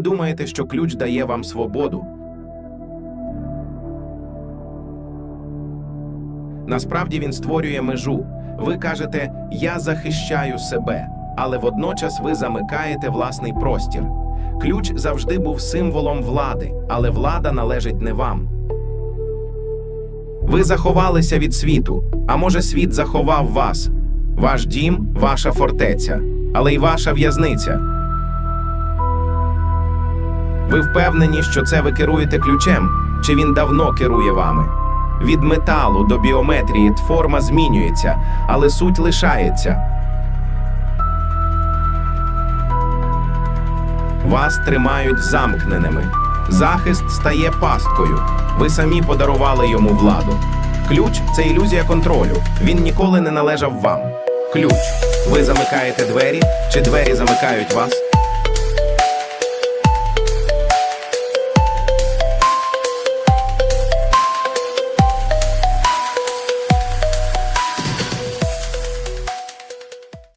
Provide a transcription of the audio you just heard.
думаєте, що ключ дає вам свободу. Насправді він створює межу. Ви кажете, я захищаю себе, але водночас ви замикаєте власний простір. Ключ завжди був символом влади, але влада належить не вам. Ви заховалися від світу, а може, світ заховав вас. Ваш дім, ваша фортеця, але й ваша в'язниця. Ви впевнені, що це ви керуєте ключем, чи він давно керує вами? Від металу до біометрії форма змінюється, але суть лишається. Вас тримають замкненими. Захист стає пасткою. Ви самі подарували йому владу. Ключ це ілюзія контролю. Він ніколи не належав вам. Ключ. Ви замикаєте двері, чи двері замикають вас?